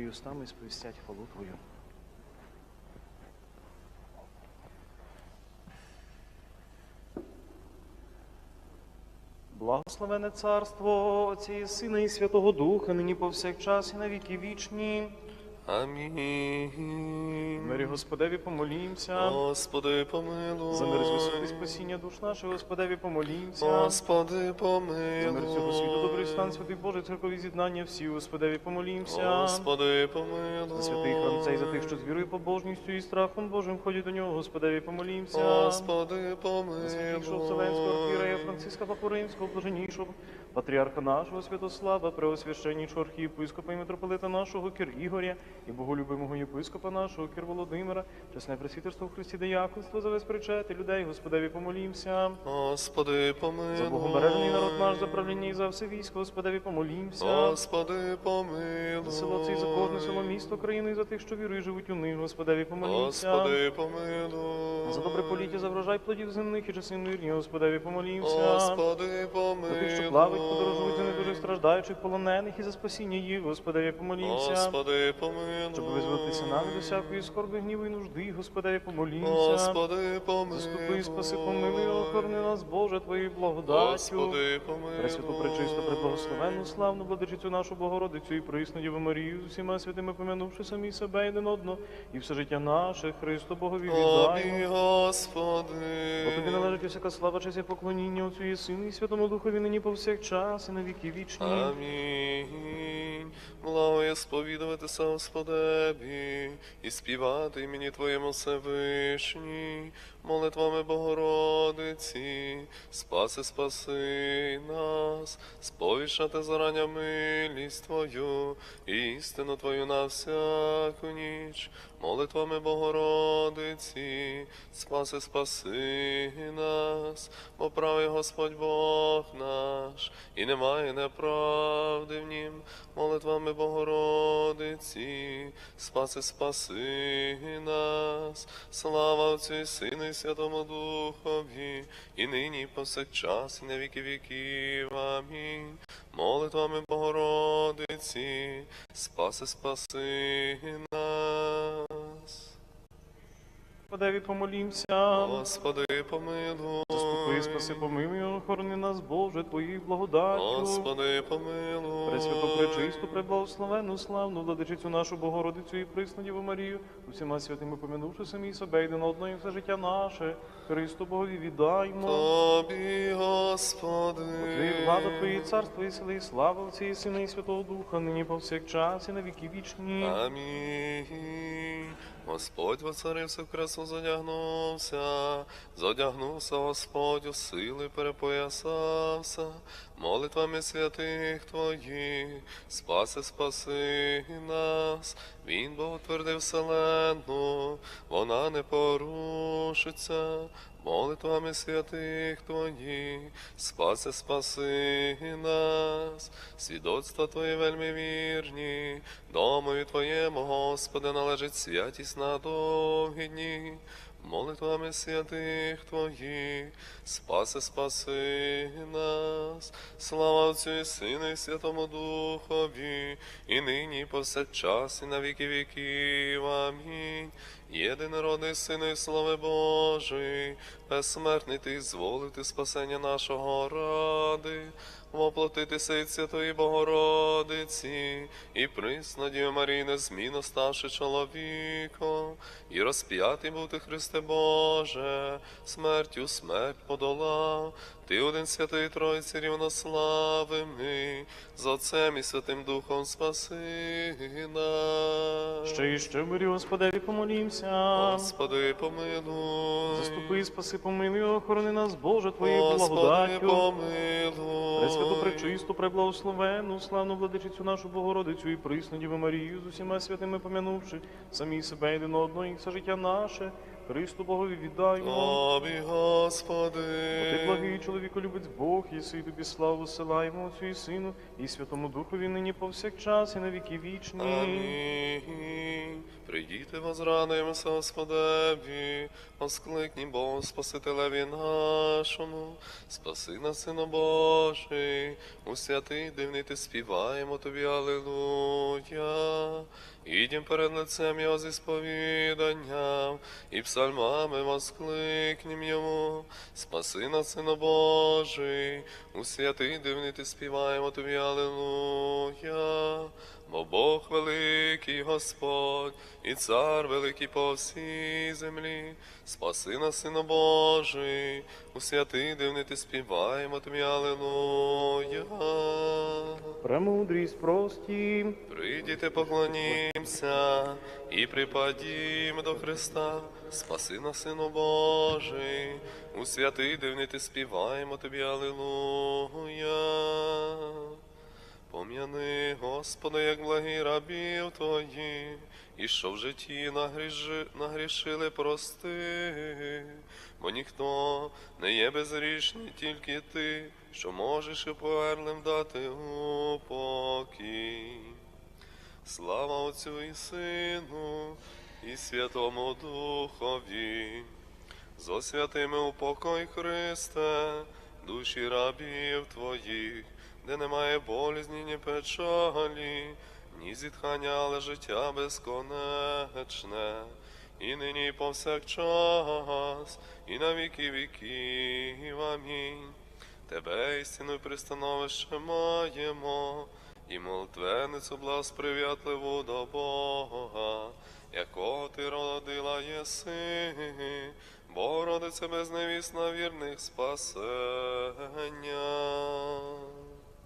відкрий устами сповістять хвалу Твою. Благословене царство Отця і Сина і Святого Духа, нині повсякчас і на віки вічні. Амінь. Мирі Господеві помолімся. Господи, помилуй. За мир звисоти спасіння душ наших, Господеві помолімся. Господи, За мир всього світу, добрий стан, святий Божий, церкові з'єднання всі, Господеві помолімся. Господи, помилуй. За святий храм цей, за тих, що з вірою, побожністю і страхом Божим ходять до нього, Господеві помолімся. Господи, За святішого Вселенського помилуй. Франциска Папоринського, блаженнішого, патріарха нашого Святослава, преосвященнішого архієпископа і митрополита нашого Кир Ігоря і боголюбимого єпископа нашого Кир Володимира, чесне пресвітерство в Христі Деяконство, за весь причети людей, Господеві помолімся. Господи, За богобережений народ наш, за правління і за все військо, Господеві помолімся. Господи, помилуй. За село це і за кожне село місто країни, і за тих, що вірують, живуть у них, Господеві помолімся. Господи, помилуй. За добре поліття, за врожай плодів земних і часи мирні, Господеві помолімся. Господи, За тих, що помилуй. плавають, подорожують, за недуже страждаючих, полонених і за спасіння їх, Господеві помолімся. Господи, помилуй. Щоб визволитися нам від усякої скорби, гніву і нужди, Господеві помолімся. Господи, помилуй. Заступи, спаси, помилуй, охорони нас, Боже, Твоєю благодаттю. Господи, помилуй. Пресвяту, пречисту, преблагословенну, славну владичицю нашу Богородицю і присну Діву Марію з усіма святими помянувши самі себе і один одного, і все життя наше, Христу Богові віддаємо. Господи. Бо тобі належить усяка слава, честь і поклоніння Отцю і Сину і Святому Духові нині повсякчас і на віки вічні. Амінь. Благо сповідуватися Господеві і співати імені Твоєму Всевишній, молитвами Богородиці, спаси, спаси нас, сповіщати зарання милість Твою, істину Твою на всяку ніч, молитвами Богородиці, спаси, спаси нас, бо правий Господь Бог наш, і немає неправди в нім, молитвами Богородиці, спаси, спаси нас, слава Отцю і Сину і Святому Духові, і нині, і повсякчас, і на віки віків. Амінь. Молитвами Богородиці, спаси, спаси нас. Господеві помолімся. Господи, помилуй. Заступи, спаси, помилуй, охорони нас, Боже, Твоєю благодаттю. Господи, помилуй. Пресвяту, пречисту, преблагословенну, славну владичицю нашу Богородицю і присну Діву Марію, усіма святими помянувши самі себе, один одного і все життя наше, Христу Богові віддаймо. Тобі, Господи. Твої влада, Твої царство і сили, і слава Отця і Сина і Святого Духа, нині повсякчас і на віки вічні. Амінь. Господь воцарився в красу задягнувся, задягнувся Господь у сили перепоясався, молитвами святих Твоїх, спаси, спаси нас, Він Бог утвердив вселенну, вона не порушиться. Молитвами святих Твоїх, спаси, спаси нас, свідоцтва Твої вельми вірні, домові Твоєму, Господи, належить святість на довгі дні. Молитвами святих Твоїх, спаси, спаси нас, слава Отцю і Сину і Святому Духові, і нині, і повсякчас, і на віки віків. Амінь. Єдинородний Сину і Слави Божий, безсмертний Ти зволити спасення нашого ради, воплотитися від Святої Богородиці, і присно Дію Марії незмінно ставши чоловіком, і розп'ятий був ти, Христе Боже, смертю смерть подолав, ти один святий Тройці рівнославений, з Отцем і Святим Духом спаси нас. Ще і ще мирі, Господеві помолімся. Господи, помилуй. Заступи, спаси, помилуй, охорони нас, Боже, Твоєю Господи, благодаттю. помилуй. Пресвяту, пречисту, преблагословенну, славну владичицю нашу Богородицю і присну Діву Марію з усіма святими помянувши, самі себе один одного і все життя наше, Христу Богові віддаємо. Тобі, Господи. Бо ти благий чоловіко любець Бог, єси і тобі славу силаємо Отцю і Сину, і Святому Духові нині повсякчас, і на віки вічні. Амінь. Прийдіте, возрадуємося, Господеві, воскликні Бог, Спасителеві нашому, спаси нас, Сина Божий, у святий дивний ти співаємо тобі, Аллилуйя. Ідім перед лицем Його зі сповіданням, і псальмами воскликнім Йому, спаси нас, Сина Божий, у святий дивний ти співаємо тобі, Аллилуйя. Бо Бог великий Господь, і цар великий по всій землі, спаси нас, Сина Божий, у святий дивний ти співаємо тобі, Аллилуйя. Премудрість прості, Прийдіте, поклонімся і припадім до Христа, спаси нас, Сину Божий, у святий дивний ти співаємо тобі, Аллилуйя. Пом'яни, Господи, як благі рабів Твої, і що в житті нагрішили прости, бо ніхто не є безрічний, тільки ти, що можеш і поверлим дати упокій. Слава Отцю і Сину, і Святому Духові, зо святими упокой Христе, душі рабів Твоїх, де немає болізні, ні печалі, ні зітхання, але життя безконечне, і нині і повсякчас, і на віки віків. Амінь. Тебе істину і пристановище маємо, і молитвеницю благосприв'ятливу до Бога, якого ти родила єси, Богородице безневісна вірних спасення.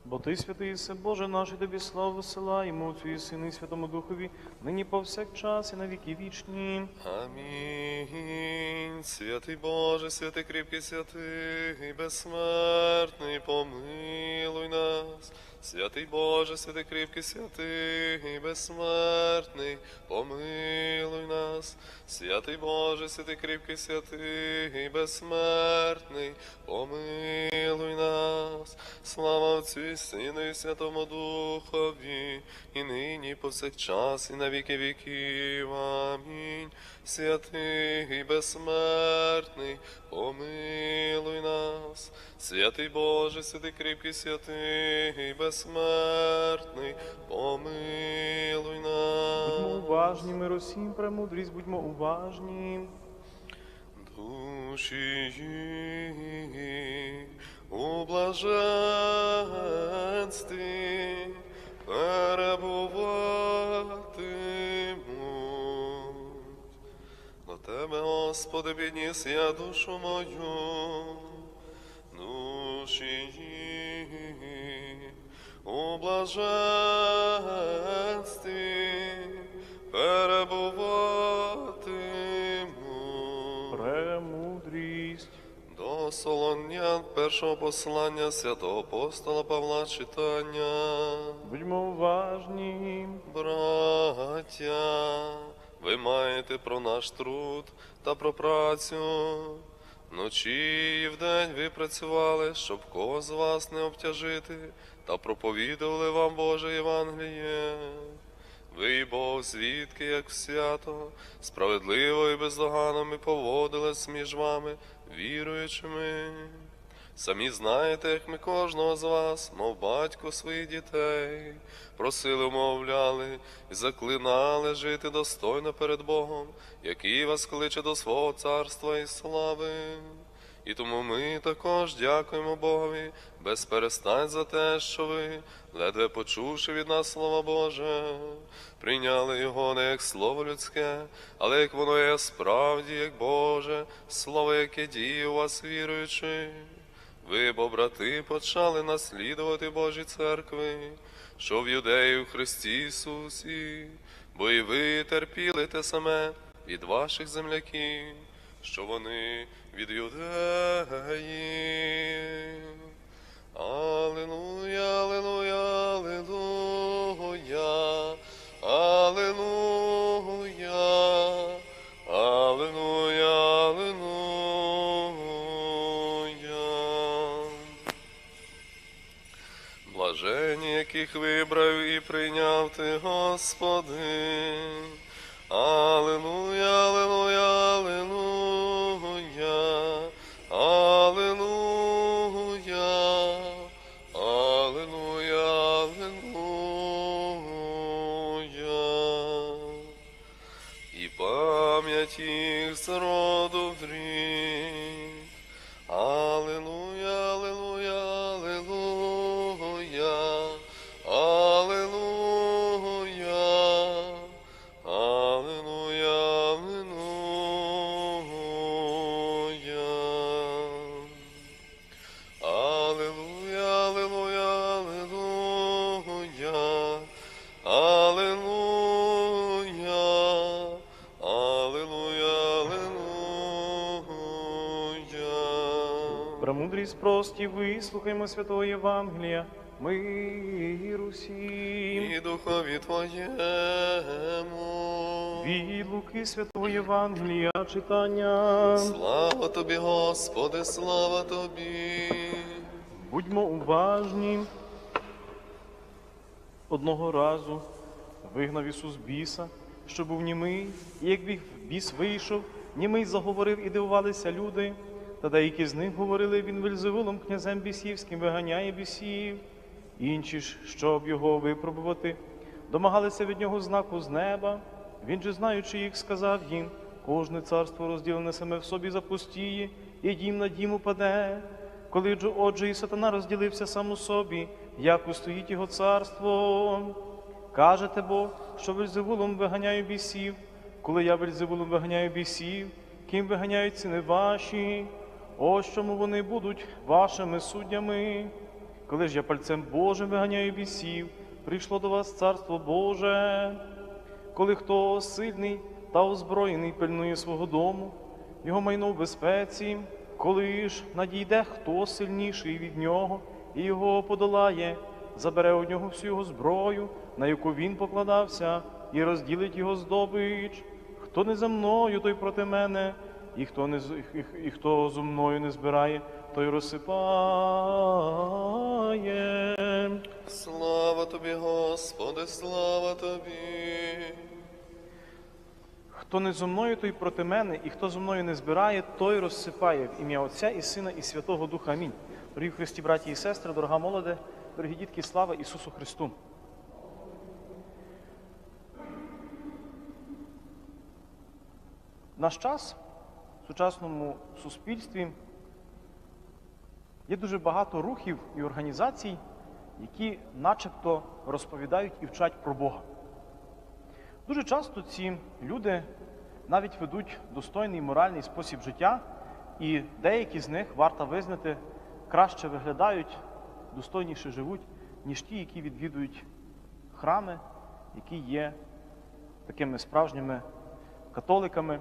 Бо ти святий Ісе Боже наш, і тобі славу висилаємо Отцю і Сину, і Святому Духові, нині повсякчас, і на віки вічні. Амінь. Святий Боже, святий кріпкий, святий, безсмертний, помилуй нас. Святий Боже, святий кріпкий, святий, безсмертний, помилуй нас. Святий Боже, святий кріпкий, святий, безсмертний, помилуй нас. Слава Отцю і Сину, і Святому Духові, і нині, і повсякчас, і на віки віків. Амінь. Святий і безсмертний, помилуй нас. Святий Боже, святий кріпкий, святий, безсмертний, помилуй Будьмо нас. уважні, мир усім, премудрість, будьмо уважні. Душі їх у блаженстві перебуватимуть. Господи, підніс я душу мою, душі їх у блаженстві перебуватимуть. Премудрість. До Солонян першого послання святого апостола Павла читання. Будьмо уважні. Браття, ви маєте про наш труд та про працю. Вночі і вдень ви працювали, щоб кого з вас не обтяжити, та проповідували вам Боже Євангеліє. Ви, Бог, звідки, як свято, справедливо і бездоганно ми поводились між вами, віруючими. Самі знаєте, як ми кожного з вас, мов батько своїх дітей, просили, умовляли і заклинали жити достойно перед Богом, який вас кличе до свого царства і слави. І тому ми також дякуємо Богові без перестань за те, що ви, ледве почувши від нас Слово Боже, прийняли його не як слово людське, але як воно є справді, як Боже, слово, яке діє у вас віруючи. Ви, бо брати, почали наслідувати Божі церкви, що в юдеї в Христі Ісусі, бо і ви терпіли те саме від ваших земляків, що вони від юдеї. Пам'ять їх Прості, вислухаймо святого Євангелія, миру всім. І духові Твоєму. Від Луки святого Євангелія читання. Слава Тобі, Господи, слава Тобі. Будьмо уважні. Одного разу вигнав Ісус біса, що був німий, і як біс вийшов, німий заговорив і дивувалися люди. Та деякі з них говорили, він Вельзевулом, князем бісівським, виганяє бісів. Інші ж, щоб його випробувати, домагалися від нього знаку з неба. Він же, знаючи їх, сказав їм, кожне царство розділене саме в собі запустіє, і дім на дім упаде. Коли ж отже і сатана розділився сам у собі, як устоїть його царство. Кажете бо, що Вельзевулом виганяю бісів, коли я Вельзевулом виганяю бісів, ким виганяють ціни ваші, ось чому вони будуть вашими суддями. Коли ж я пальцем Божим виганяю бісів, прийшло до вас царство Боже. Коли хто сильний та озброєний пильнує свого дому, його майно в безпеці, коли ж надійде хто сильніший від нього і його подолає, забере у нього всю його зброю, на яку він покладався, і розділить його здобич. Хто не за мною, той проти мене, і хто не і, і, хто зо мною не збирає, той розсипає. Слава Тобі, Господи, слава Тобі. Хто не зо мною, той проти мене, і хто зо мною не збирає, той розсипає в ім'я Отця і Сина, і Святого Духа. Амінь. Дорогі Христі, браті і сестри, дорога молоде, дорогі дітки, слава Ісусу Христу. Наш час в сучасному суспільстві є дуже багато рухів і організацій, які начебто розповідають і вчать про Бога. Дуже часто ці люди навіть ведуть достойний моральний спосіб життя, і деякі з них варто визнати, краще виглядають, достойніше живуть, ніж ті, які відвідують храми, які є такими справжніми католиками.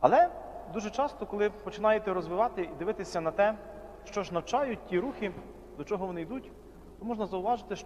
Але дуже часто, коли починаєте розвивати і дивитися на те, що ж навчають ті рухи, до чого вони йдуть, то можна зауважити, що